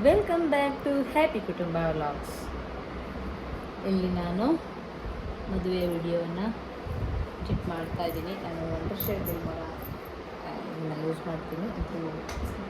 Welcome back to happy Kutumba vlogs ಇಲ್ಲಿ ನಾನು ಮದುವೆ ವಿಡಿಯೋವನ್ನು ಚಿಟ್ ಮಾಡ್ತಾ ಇದ್ದೀನಿ. ನಾನು ವಂಡರ್ ಶೇಡ್ ಮರ ಇದನ್ನು ಯೂಸ್ ಮಾಡ್ತೀನಿ. ಅದು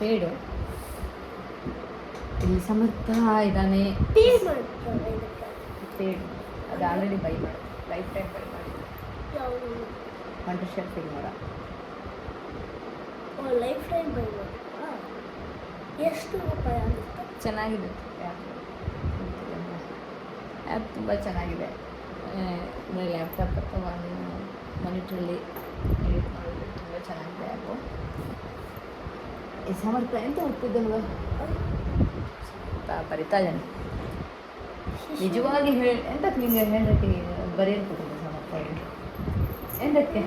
ಪೇಡು. ಇಲ್ಲಿ ಸಮರ್ಥ ಇದ್ದಾನೆ. ಪೇಡ್. ಅದು ಆಲ್ರೆಡಿ ಬೈ ಮಾಡಿ. ಲೈಫ್ ಟೈಮ್ ಬೈ ಮಾಡಿ. ಶೇಡ್ ಫಿಲ್ ಮರ ಲೈಫ್ ಟೈಮ್ ಬೈ ಮಾಡ್ತಾ ಎಷ್ಟು ಆಗುತ್ತೆ? ಚೆನ್ನಾಗಿದೆ. ಆ್ಯಪ್ ತುಂಬ ಚೆನ್ನಾಗಿದೆ. ಲ್ಯಾಪ್ಟಾಪ್ ಅಥವಾ ಮನಿಟ್ರಲ್ಲಿ ಎಡಿಟ್ ಮಾಡೋದು ತುಂಬ ಚೆನ್ನಾಗಿದೆ ಆ್ಯಪು ಈ ಸಮರ್ಥ ಎಂತ ಹೋಗ್ತಿದ್ದಲ್ವ ಬರಿತಾ ಇದ್ದಾನೆ. ನಿಜವಾಗಿ ಹೇಳಿ, ಎಂತಕ್ಕೆ ನಿಮಗೆ ರೈಟಿಂಗ್ ಬರೆಯೋದು ಸಮರ್ಥ ಹೇಳಿ? ಎಂತಕ್ಕೆ?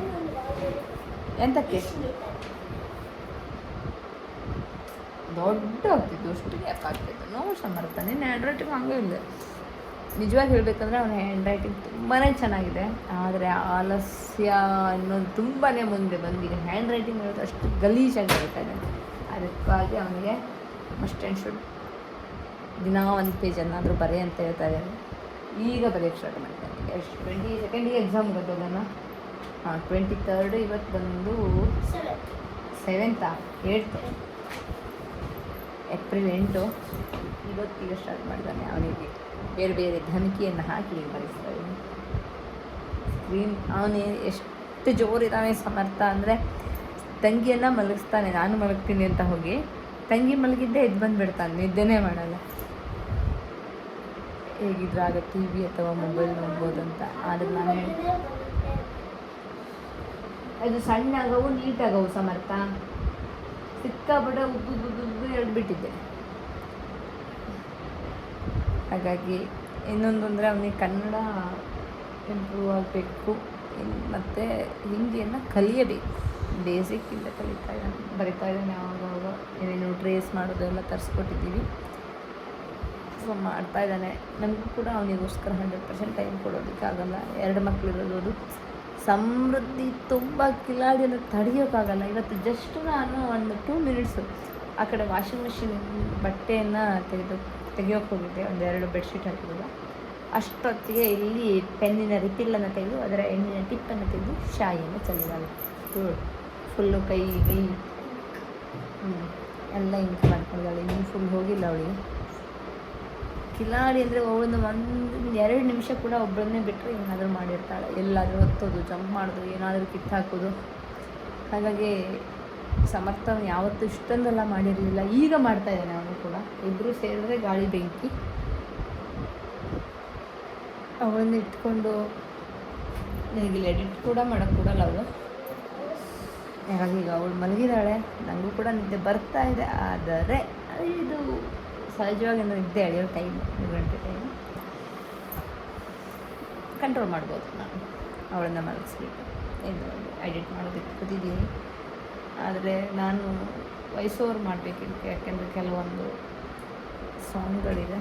ಎಂತಕ್ಕೆ? ದೊಡ್ಡ ಆಗ್ತಿತ್ತು ಅಷ್ಟು ಗ್ಯಾಪ್ ಆಗ್ತಿತ್ತು? ನೋವು ಸಮರ್ಥ ನಿನ್ನ ಹ್ಯಾಂಡ್ ರೈಟಿಂಗ್ ಹಂಗೆ ಇಲ್ಲ. ನಿಜವಾಗಿ ಹೇಳಬೇಕಂದ್ರೆ ಅವನ ಹ್ಯಾಂಡ್ ರೈಟಿಂಗ್ ತುಂಬಾ ಚೆನ್ನಾಗಿದೆ. ಆದರೆ ಆಲಸ್ಯ ಅನ್ನೋದು ತುಂಬಾ ಮುಂದೆ ಬಂದಿದೆ. ಹ್ಯಾಂಡ್ ರೈಟಿಂಗ್ ಅನ್ನೋದು ಅಷ್ಟು ಗಲೀಜಾಗಿ ಬರ್ತಾ ಇದೆ. ಅದಕ್ಕಾಗಿ ಅವನಿಗೆ ಮಸ್ಟ್ ಆ್ಯಂಡ್ ಶುಡ್ ದಿನ ಒಂದು ಪೇಜನ್ನಾದರೂ ಬರೆ ಅಂತ ಹೇಳ್ತಾ ಇದ್ದಾನೆ ಈಗ ಬರೆಯೋಕ್ಕೆ ಸ್ಟಾರ್ಟ್ ಮಾಡ್ತಾನೆ. ಎಷ್ಟು ಟ್ವೆಂಟಿ ಸೆಕೆಂಡಿಗೆ ಎಕ್ಸಾಮ್ ಬರ್ತದಲ್ಲ ಹಾಂ ಟ್ವೆಂಟಿ ತರ್ಡ್ ಇವತ್ತು ಬಂದು ಸೆವೆಂತಾ ಏಳ್ತು ಏಪ್ರಿಲ್ ಎಂಟು, ಇವತ್ತಿಗೆ ಸ್ಟಾರ್ಟ್ ಮಾಡ್ತಾನೆ ಅವನಿಗೆ. ಬೇರೆ ಬೇರೆ ಧಮಕಿಯನ್ನು ಹಾಕಿ ಇದ್ದೀನಿ ಸ್ಕ್ರೀನ್ ಅವನು ಎಷ್ಟು ಜೋರಿದ್ದಾನೆ ಸಮರ್ಥ ಅಂದರೆ ತಂಗಿಯನ್ನು ಮಲಗಿಸ್ತಾನೆ, ನಾನು ಮಲಗ್ತೀನಿ ಅಂತ ಹೋಗಿ. ತಂಗಿ ಮಲಗಿದ್ದೆ ಎದ್ದು ಬಂದುಬಿಡ್ತಾನೆ, ನಿದ್ದೆನೇ ಮಾಡಲ್ಲ. ಹೇಗಿದ್ರೆ ಆಗ ಟಿ ವಿ ಅಥವಾ ಮೊಬೈಲ್ ನೋಡ್ಬೋದು ಅಂತ. ಆದರೆ ನಾನು ಅದು ಸಣ್ಣ ಆಗವು ನೀಟ್ ಆಗವು ಸಮರ್ಥ. ಸಿಕ್ಕಾಪಟ್ಟೆ ಉದ್ದು ಉದ್ದು ಉದ್ದು ಎರಡು ಬಿಟ್ಟಿದ್ದೆ ಹಾಗಾಗಿ ಇನ್ನೊಂದು ಅಂದರೆ ಅವನಿಗೆ ಕನ್ನಡ ಇಂಪ್ರೂವ್ ಆಗಬೇಕು. ಮತ್ತು ಹಿಂದಿಯನ್ನು ಕಲಿಯಬೇಕು. ಬೇಸಿಕ್ಕಿಂದ ಕಲಿತಾ ಇದ್ದಾನೆ, ಬರಿತಾ ಇದ್ದಾನೆ ಆವಾಗ ಏನೇನು ಟ್ರೇಸ್ ಮಾಡೋದೆಲ್ಲ ತರಿಸ್ಕೊಟ್ಟಿದ್ದೀವಿ. ಸೊ ಮಾಡ್ತಾ ಇದ್ದಾನೆ. ನಮಗೂ ಕೂಡ ಅವನಿಗೋಸ್ಕರ ಹಂಡ್ರೆಡ್ ಪರ್ಸೆಂಟ್ ಟೈಮ್ ಕೊಡೋದಕ್ಕಾಗಲ್ಲ. ಎರಡು ಮಕ್ಕಳಿರೋದು ಅದು. ಸಮೃದ್ಧಿ ತುಂಬ ಕಿಲಾಡಿಯನ್ನು ತಡೆಯೋಕ್ಕಾಗಲ್ಲ ಇವತ್ತು ಜಸ್ಟ್ ನಾನು ಒಂದು ಟೂ ಮಿನಿಟ್ಸು ಆ ಕಡೆ ವಾಷಿಂಗ್ ಮಿಷಿನ್ ಬಟ್ಟೆಯನ್ನು ತೆಗೆದು, ತೆಗಿಯೋಕೆ ಹೋಗಿದ್ದೆ. ಒಂದೆರಡು ಬೆಡ್ಶೀಟ್ ಹಾಕಿದಾಗ ಅಷ್ಟೊತ್ತಿಗೆ ಇಲ್ಲಿ ಪೆನ್ನಿನ ರಿಪಿಲ್ಲನ್ನು ತೆಗೆದು, ಅದರ ಎಣ್ಣಿನ ಟಿಪ್ಪನ್ನು ತೆಗೆದು ಶಾಯಿಯನ್ನು ಚೆಲ್ಲಿದ್ದಾಳೆ ಫುಲ್ಲು ಕೈ ಕೈ ಎಲ್ಲ ಇಂಕ್ ಮಾಡ್ಕೊಂಡಿದ್ದಾಳೆ. ಇನ್ನೂ ಫುಲ್ ಹೋಗಿಲ್ಲ ಅವಳಿಗೆ. ಕಿಲಾಡಿ ಅಂದರೆ ಒಂದು ಒಂದು ಎರಡು ನಿಮಿಷ ಕೂಡ ಒಬ್ಬರನ್ನೇ ಬಿಟ್ಟರೆ ಏನಾದರೂ ಮಾಡಿರ್ತಾಳೆ. ಎಲ್ಲಾದರೂ ಹತ್ತೋದು, ಜಂಪ್ ಮಾಡೋದು, ಏನಾದರೂ ಕಿತ್ತು ಹಾಕೋದು. ಹಾಗಾಗಿ ಸಮರ್ಥ ಯಾವತ್ತೂ ಇಷ್ಟೊಂದೆಲ್ಲ ಮಾಡಿರಲಿಲ್ಲ. ಈಗ ಮಾಡ್ತಾ ಇದ್ದಾನೆ ಅವನು ಕೂಡ. ಇಬ್ಬರು ಸೇರಿದ್ರೆ ಗಾಳಿ ಬೆಂಕಿ. ಅವಳನ್ನ ಇಟ್ಕೊಂಡು ನನಗೆ ಎಡಿಟ್ ಕೂಡ ಮಾಡೋಕ್ಕೆ ಕೊಡಲ್ಲ ಅವಳು. ಹಾಗಾಗಿ ಈಗ ಅವಳು ಮಲಗಿದಾಳೆ ನನಗೂ ಕೂಡ ನಿದ್ದೆ ಬರ್ತಾ ಇದೆ. ಆದರೆ ಇದು ಸಹಜವಾಗಿ ನಾನು ನಿದ್ದೆ ಎಳೆಯೋ ಟೈಮ್ ಗಂಟೆ ಟೈಮ್ ಕಂಟ್ರೋಲ್ ಮಾಡ್ಬೋದು ನಾನು. ಅವಳನ್ನು ಮಲಗಿಸ್ಬೇಕು ಇದು ಎಡಿಟ್ ಮಾಡೋದಕ್ಕೆ ಕೂತಿದ್ದೀನಿ. ಆದರೆ ನಾನು ವಾಯ್ಸ್ ಓವರ್ ಮಾಡಬೇಕಿತ್ತು ಯಾಕೆಂದರೆ ಕೆಲವೊಂದು ಸಾಂಗ್ಗಳಿದೆ.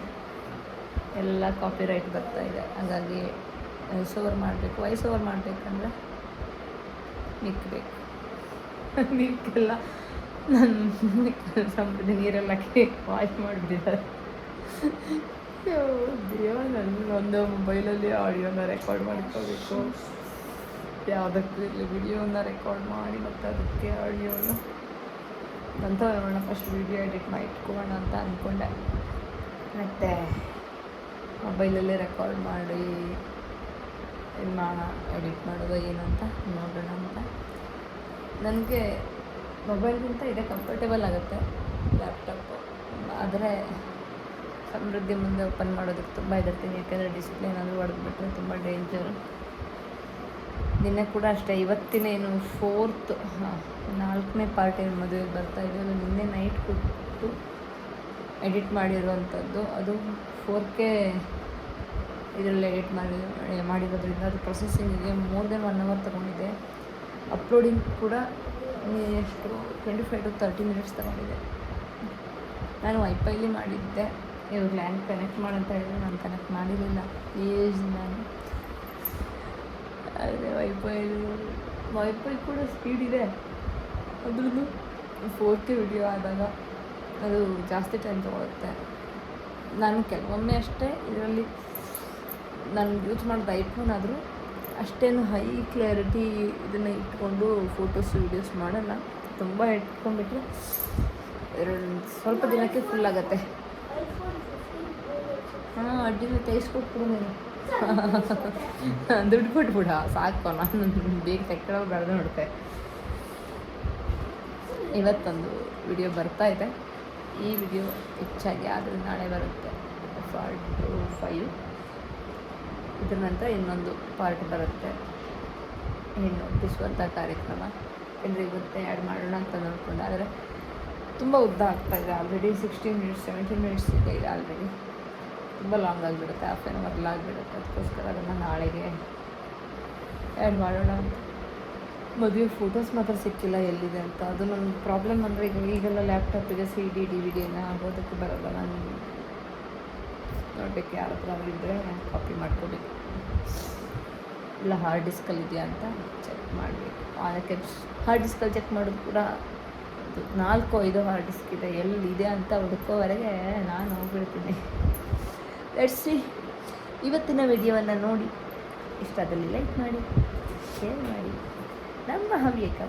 ಎಲ್ಲ ಕಾಪಿ ರೈಟ್ ಬರ್ತಾ ಇದೆ. ಹಾಗಾಗಿ ವಾಯ್ಸ್ ಓವರ್ ಮಾಡಬೇಕು. ವಾಯ್ಸ್ ಓವರ್ ಮಾಡಬೇಕಂದ್ರೆ ಮಿಕ್ಕಬೇಕು ಮಿಕ್ಕೆಲ್ಲ ನನ್ನ ಸಂಪ್ರದಾಯ ನೀರೆಲ್ಲ ಹಾಕಿ ವಾಶ್ ಮಾಡಿಬಿಟ್ಟಿದ್ದಾರೆ. ದೇವ ನನ್ನ ಒಂದು ಮೊಬೈಲಲ್ಲಿ ಆಡಿಯೋನ ರೆಕಾರ್ಡ್ ಮಾಡ್ಕೋಬೇಕು. ಯಾವುದಕ್ಕೂ ಇಲ್ಲಿ ವಿಡಿಯೋನ ರೆಕಾರ್ಡ್ ಮಾಡಿ ಮತ್ತು ಅದಕ್ಕೆ ಆಡಿಯೋನು ಅಂತ ನೋಡೋಣ. ಫಸ್ಟ್ ವಿಡಿಯೋ ಎಡಿಟ್ ಮಾಡಿ ಇಟ್ಕೊಳ್ಳೋಣ ಅಂತ ಅಂದ್ಕೊಂಡೆ ಮತ್ತು? ಮೊಬೈಲಲ್ಲೇ ರೆಕಾರ್ಡ್ ಮಾಡಿ ಇದು ಮಾಡೋಣ ಎಡಿಟ್ ಮಾಡೋದು ಏನಂತ ನೋಡೋಣ ಅಂತ. ನನಗೆ ಮೊಬೈಲ್ಗಿಂತ ಇದೇ ಕಂಫರ್ಟೇಬಲ್ ಆಗುತ್ತೆ ಲ್ಯಾಪ್ಟಾಪು ಆದರೆ ಸಮೃದ್ಧಿ ಮುಂದೆ ಓಪನ್ ಮಾಡೋದಕ್ಕೆ ತುಂಬ ಹೆದರ್ತೀನಿ. ಯಾಕೆಂದರೆ ಡಿಸ್ಪ್ಲೇ ಏನಾದರೂ ಹೊಡೆದ್ಬಿಟ್ರೆ ತುಂಬ ಡೇಂಜರು ನಿನ್ನೆ ಕೂಡ ಅಷ್ಟೇ, ಇವತ್ತಿನ ಏನು ಫೋರ್ತ್ ನಾಲ್ಕನೇ ಪಾರ್ಟಿ ಮದುವೆಗೆ ಮದುವೆ ಬರ್ತಾ ಇದೆ ಅದು ನಿನ್ನೆ ನೈಟ್ ಕೂತು ಎಡಿಟ್ ಮಾಡಿರುವಂಥದ್ದು. ಅದು ಫೋರ್ ಕೆ ಇದರಲ್ಲಿ ಎಡಿಟ್ ಮಾಡಿ, ಮಾಡಿರೋದ್ರಿಂದ ಅದು ಪ್ರೊಸೆಸಿಂಗಿಗೆ ಮೋರ್ ದೆನ್ ಒನ್ ಅವರ್ ತೊಗೊಂಡಿದೆ ಅಪ್ಲೋಡಿಂಗ್ ಕೂಡ ಎಷ್ಟು twenty five to thirty minutes ತಗೊಂಡಿದೆ ನಾನು ವೈಫೈಲಿ ಮಾಡಿದ್ದೆ. ಇವ್ರು ಲ್ಯಾಂಡ್ ಕನೆಕ್ಟ್ ಮಾಡಂತ ಹೇಳಿದ್ರೆ ನಾನು ಕನೆಕ್ಟ್ ಮಾಡಿರಲಿಲ್ಲ. ಪ್ಲೀಸ್ ನಾನು. ಅದೇ ವೈಫೈ ವೈಫೈ ಕೂಡ ಸ್ಪೀಡ್ ಇದೆ. ಅದ್ರದ್ದು ಫೋರ್ ಕೆ ವಿಡಿಯೋ ಆದಾಗ ಅದು ಜಾಸ್ತಿ ಟೈಮ್ ತೊಗೊಳುತ್ತೆ. ನಾನು ಕೆಲವೊಮ್ಮೆ ಅಷ್ಟೇ ಇದರಲ್ಲಿ, ನಾನು ಯೂಸ್ ಮಾಡಿದ ಐಫೋನ್ ಆದರೂ ಅಷ್ಟೇನು ಹೈ ಕ್ಲಾರಿಟಿ ಇದನ್ನು ಇಟ್ಕೊಂಡು ಫೋಟೋಸ್, ವೀಡಿಯೋಸ್ ಮಾಡಲ್ಲ. ತುಂಬ ಇಟ್ಕೊಂಡ್ಬಿಟ್ರೆ ಎರಡು ಸ್ವಲ್ಪ ದಿನಕ್ಕೆ ಫುಲ್ ಆಗುತ್ತೆ. ಹಾಂ ಅಡ್ಡಿನ ತೆಗಿಸ್ಕೊಟ್ಬಿಡು ನೀನು. ದುಡ್ಡು ಕೊಟ್ಬಿಡ, ಸಾಕು, ನಾನು ಬೇಗ ತೆಕ್ಕೊಳ್ಳೋ ಬೆಳೆದು ನೋಡ್ತೆ ಇವತ್ತೊಂದು ವಿಡಿಯೋ ಬರ್ತಾ ಇದೆ. ಈ ವಿಡಿಯೋ ಹೆಚ್ಚಾಗಿ ಆದರೆ ನಾಳೆ ಬರುತ್ತೆ. ಪಾರ್ಟ್ ಫೈವ್ ಇದ್ರ ನಂತರ ಇನ್ನೊಂದು ಪಾರ್ಟ್ ಬರುತ್ತೆ. ಹೆಣ್ಣು ಒಪ್ಪಿಸುವಂಥ ಕಾರ್ಯಕ್ರಮ. ಅಂದರೆ ಇವತ್ತೇ ಆ್ಯಡ್ ಮಾಡೋಣ ಅಂತ ನೋಡ್ಕೊಂಡು ಆದರೆ ತುಂಬ ಉದ್ದ ಆಗ್ತಾ ಇದೆ already sixteen minutes seventeen minutes ಇದೆ ಈಗ ಆಲ್ರೆಡಿ ತುಂಬ ಲಾಂಗ್ ಆಗಿಬಿಡುತ್ತೆ. ಹಾಫ್ ಆ್ಯನ್ ಅವರ್ ಆಗಿಬಿಡುತ್ತೆ. ಅದಕ್ಕೋಸ್ಕರ ಅದನ್ನು ನಾಳೆಗೆ ಆ್ಯಡ್ ಮಾಡೋಣ ಅಂತ. ಮದುವೆ ಫೋಟೋಸ್ ಮಾತ್ರ ಸಿಕ್ಕಿಲ್ಲ ಎಲ್ಲಿದೆ ಅಂತ. ಅದು ನನ್ನ ಪ್ರಾಬ್ಲಮ್ ಅಂದರೆ ಈಗ ಈಗೆಲ್ಲ ಲ್ಯಾಪ್ಟಾಪಿಗೆ C D D V D ಆಗೋದಕ್ಕೆ ಬರೋಲ್ಲ. ನಾನು ನೋಡಬೇಕು ಯಾರ ಹತ್ರ ಇದ್ದರೆ ಕಾಪಿ ಮಾಡ್ಕೋಬೇಕು. ಇಲ್ಲ ಹಾರ್ಡ್ ಡಿಸ್ಕಲ್ಲಿ ಇದೆಯಾ ಅಂತ ಚೆಕ್ ಮಾಡಬೇಕು. ಅದಕ್ಕೆ ಹಾರ್ಡ್ ಡಿಸ್ಕಲ್ಲಿ ಚೆಕ್ ಮಾಡೋದು ಕೂಡ ನಾಲ್ಕು ಐದು ಹಾರ್ಡ್ ಡಿಸ್ಕ್ ಇದೆ. ಎಲ್ಲಿದೆ ಅಂತ ಹುಡುಕೋವರೆಗೆ ನಾನು ಹೋಗ್ಬಿಡ್ತೀನಿ. ಸಿ ಇವತ್ತಿನ ವಿಡಿಯೋವನ್ನು ನೋಡಿ. ಇಷ್ಟದಲ್ಲಿ ಲೈಕ್ ಮಾಡಿ ಶೇರ್ ಮಾಡಿ. ನಮ್ಮ ಹವ್ಯಕ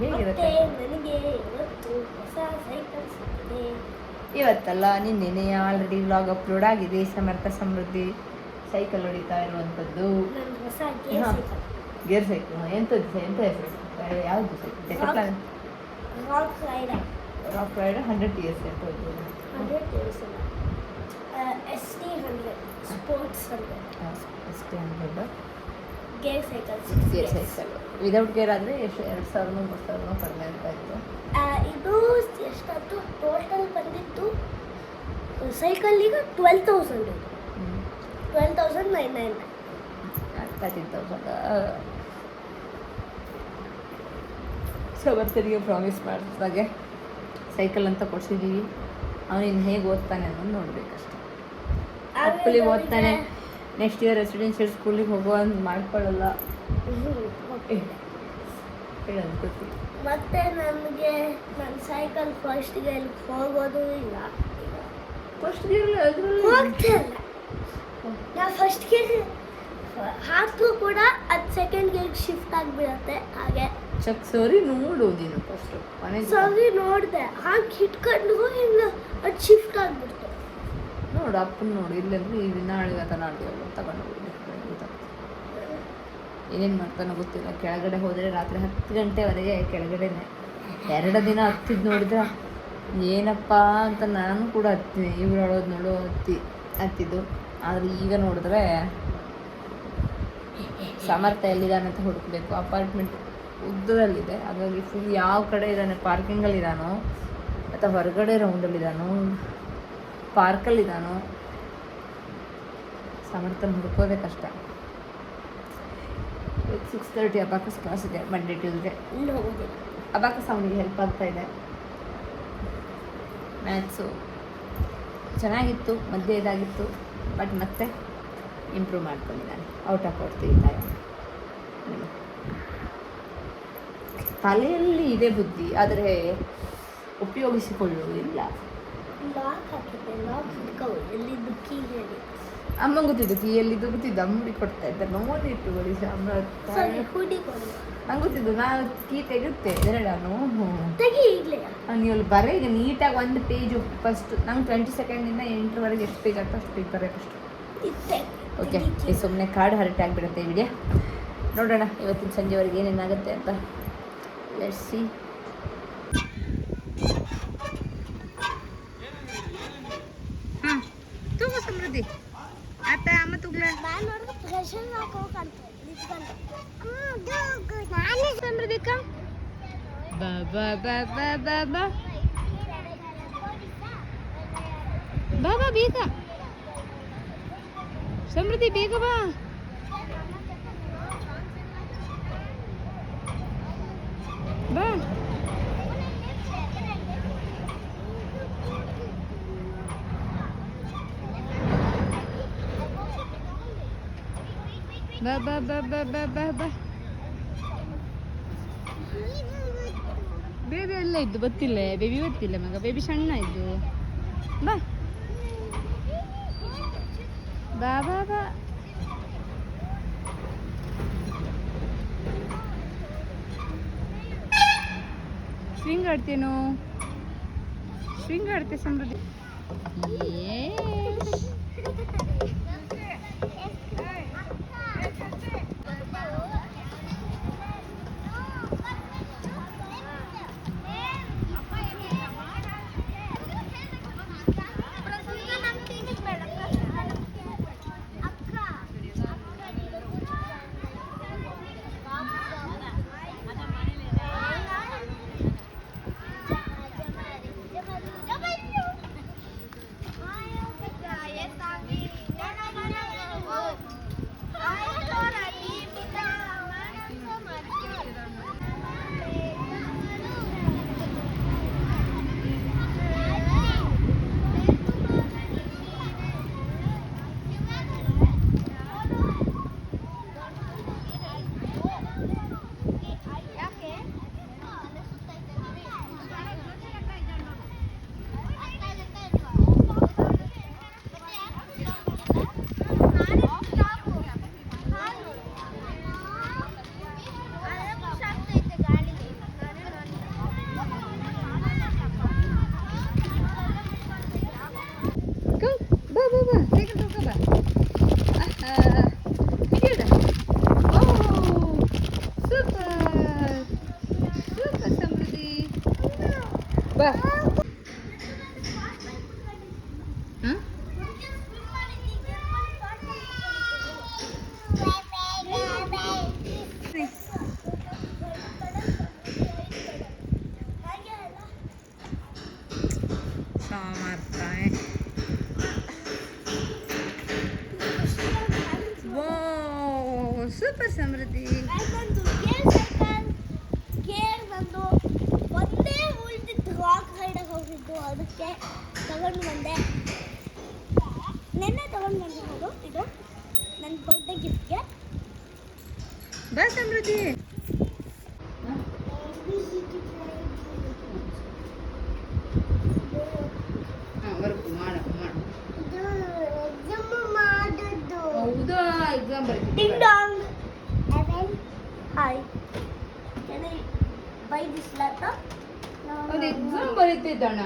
ಹೇಗಿರುತ್ತೆ? ನನಗೆ ಇವತ್ತು ಹೊಸ ಸೈಕಲ್ ಸಿಕ್ಕಿದೆ ಇವತ್ತಲ್ಲ ನಿನ್ನೆನೆ ಆಲ್ರೆಡಿ ವ್ಲಾಗ್ ಅಪ್ಲೋಡ್ ಆಗಿದೆ. ಸಮರ್ಥ ಸಮೃದ್ಧಿ ಸೈಕಲ್ ಹೊಡಿತಾ ಇರುವಂಥದ್ದು ಗೇರ್ ಸೈಕಲ್ ಎಂಥದ್ದು ಎಂಥ ಹೆಸರು? ಯಾವುದು cycle rock rider hundred years ಎಂಥದ್ದು S T hundred sports hundred ಅಷ್ಟೇ hundred gear cycle gear cycle without gear ಆದರೆ ಎಷ್ಟು ಎರಡು ಸಾವಿರ ಮೂರು ಸಾವಿರನೂ ಕಡಿಮೆ ಅಂತ ಇತ್ತು. ಸೈಕಲ್ ಈಗ ಟ್ವೆಲ್ ತೌಸಂಡ್ ಇದು twelve thousand nine nine thirteen thousand ಸಮರ್ಥನಿಗೆ promise ಮಾಡಿದಾಗೆ ಸೈಕಲ್ ಅಂತ ಕೊಡ್ಸಿದ್ದೀವಿ ಅವನಿನ್ನು ಹೇಗೆ ಓದ್ತಾನೆ ಅನ್ನೋದು ನೋಡಬೇಕಷ್ಟೆ. ಅಪ್ಪಲಿ ಓದ್ತಾನೆ. ನೆಕ್ಸ್ಟ್ ಇಯರ್ ರೆಸಿಡೆನ್ಷಿಯಲ್ ಸ್ಕೂಲಿಗೆ ಹೋಗುವಂತ ಮಾಡ್ಕೊಳ್ಳಲ್ಲ. ಹೇಳೋದು ಗೊತ್ತಿ ಮತ್ತೆ ನನಗೆ ನನ್ನ ಸೈಕಲ್ ಫಸ್ಟ್ಗೆ ಹೋಗೋದು ಇಲ್ಲ. ಫಸ್ಟ್ ಅದರಲ್ಲಿ ಹೋಗ್ತಾ ಇಲ್ಲ ನಾ ಫಸ್ಟ್ ಗೇರ್ ಕೂಡ ಅದು ಸೆಕೆಂಡ್ ಗೇರ್ ಶಿಫ್ಟ್ ಆಗಿಬಿಡತ್ತೆ ಹಾಗೆ. ಚಕ್ ಸರಿ ನೋಡು ನೀನು ಫಸ್ಟು ಮನೆ ಸರಿ ನೋಡಿದೆ. ಹಾಗೆ ಹಿಟ್ಕೊಂಡು ಹಿಂಗೆ ಅದು ಶಿಫ್ಟ್ ಆಗಿಬಿಡ್ತು. ನೋಡು ಅಪ್ಪನ ನೋಡು ಇಲ್ಲಂದ್ರೆ ಈ ನಾಳೆ ಅಥವಾ ತಗೊಂಡು ಹೋಗಿ ಏನೇನು ಮಾಡ್ತಾನೋ ಗೊತ್ತಿಲ್ಲ. ಕೆಳಗಡೆ ಹೋದರೆ ರಾತ್ರಿ ಹತ್ತು ಗಂಟೆವರೆಗೆ ಕೆಳಗಡೆನೆ. ಎರಡು ದಿನ ಹತ್ತಿದ್ದು ನೋಡಿದ್ರೆ ಏನಪ್ಪ ಅಂತ ನಾನು ಕೂಡ ಹತ್ತೀನಿ. ಇವ್ರು ಹೇಳೋದು ನೋಡು, ಹತ್ತಿ, ಹತ್ತಿದ್ದು. ಆದರೆ ಈಗ ನೋಡಿದ್ರೆ ಸಮರ್ಥ ಎಲ್ಲಿದ್ದಾನೆ ಅಂತ ಹುಡುಕ್ಬೇಕು. ಅಪಾರ್ಟ್ಮೆಂಟ್ ಉದ್ದದಲ್ಲಿದೆ. ಹಾಗಾಗಿ ಫುಲ್ ಯಾವ ಕಡೆ ಇದ್ದಾನೆ ಪಾರ್ಕಿಂಗಲ್ಲಿ ಇದ್ದಾನೋ, ಅಥವಾ ಹೊರಗಡೆ ರೌಂಡಲ್ಲಿದ್ದಾನೋ ಪಾರ್ಕಲ್ಲಿದ್ದಾನೋ ಸಮರ್ಥನ ಹುಡುಕೋದೇ ಕಷ್ಟ. ಸಿಕ್ಸ್ ತರ್ಟಿ ಅಬಾಕಸ್ ಕ್ಲಾಸ್ ಇದೆ ಮಂಡೇ ಟ್ಯೂಸ್ಡೇ ಹೋಗೋದಿಲ್ಲ ಅಬಾಕಸ್ ಅವನಿಗೆ ಹೆಲ್ಪ್ ಆಗ್ತಾ ಇದೆ. ಮ್ಯಾಥ್ಸು ಚೆನ್ನಾಗಿತ್ತು, ಮಧ್ಯೆ ಇದಾಗಿತ್ತು, ಬಟ್ ಮತ್ತೆ ಇಂಪ್ರೂವ್ ಮಾಡ್ಕೊಂಡಿದ್ದಾನೆ ಔಟ್ ಆಫ್ ಔಟ್ ತೆಗಿತಾನೆ ತಲೆಯಲ್ಲಿ ಇದೆ ಬುದ್ಧಿ, ಆದರೆ ಉಪಯೋಗಿಸಿಕೊಳ್ಳುವುದಿಲ್ಲ ಲಾಕ್ ಹಾಕಿದ್ದೆ ಲಾಕ್ ಹೇಳಿ ಅಮ್ಮ ಗೊತ್ತಿದ್ದು ಕೀ ಎಲ್ಲಿದ್ದು ಗೊತ್ತಿದ್ದು ಅಮ್ಮಡಿ ಕೊಡ್ತಾ ಇದ್ದಾರೆ ನೋಡಿಟ್ಟು ಬರೀ ಅಮ್ಮ ನಂಗೆ ಗೊತ್ತಿದ್ದು ನಾನು ಕೀ ತೆಗುತ್ತೆ. ಈಗಲೇ. ನೀವು ಅಲ್ಲಿ ಬರೀ ಈಗ ನೀಟಾಗಿ ಒಂದು ಪೇಜು ಫಸ್ಟ್ ನಂಗೆ ಟ್ವೆಂಟಿ ಸೆಕೆಂಡಿಂದ ಎಂಟರವರೆಗೆ ಎಷ್ಟು ಪೇಜ್ ಆಗ್ತದೆ ಅಷ್ಟು ಪೇಜ್ ಬರೋಕ್ಕಷ್ಟು ಇತ್ತೆ. ಓಕೆ ಈ ಸುಮ್ಮನೆ ಕಾರ್ಡ್ ಹರಟ್ ಆಗಿಬಿಡುತ್ತೆ ವಿಡಿಯೋ. ನೋಡೋಣ ಇವತ್ತಿನ ಸಂಜೆವರೆಗೆ ಏನೇನಾಗುತ್ತೆ ಅಂತ. ಸಿ ಸಮೃದ್ಧಿಕಾ ಬಾಬಾ ಬಾಬಾ ಬಾಬಾ ಬಾಬಾ ಬೇಗ ಸಮೃದ್ಧಿ ಬೇಗ ಬಾ. ಬಾ. ಬಾ ಬಾ ಬಾ ಬಾ ಬಾ ಬಾ ಬಾ ಬೇಬಿ ಎಲ್ಲ ಇದ್ದು ಗೊತ್ತಿಲ್ಲ ಬೇಬಿ ಗೊತ್ತಿಲ್ಲ ಮಗ ಬೇಬಿ ಸಣ್ಣ ಇದ್ದು. ಬಾ. ಬಾ ಬಾ ಬಾ. ಸ್ವಿಂಗ್ ಆಡ್ತೇನು ಸ್ವಿಂಗ್ ಆಡ್ತೆ ಸಮೃದ್ಧಿ Yes. ಅದಕ್ಕೆ ತಗೊಂಡು ಬಂದೆ ನೆನ್ನೆ ತಗೊಂಡು ಬಂದಿರೋದು ಇದು ನನ್ನ ಬರ್ಡೇ ಗಿಫ್ಟ್ಗೆ Ba Samruddhi hi. Bye laptop ಅದು ಎಕ್ಸಾಮ್ ಬರೀತಿದ್ದಣ್ಣ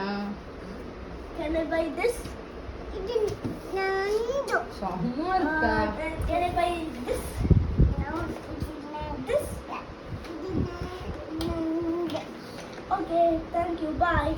Can I buy this? Uh, can I buy this? This? Okay, thank you. Bye.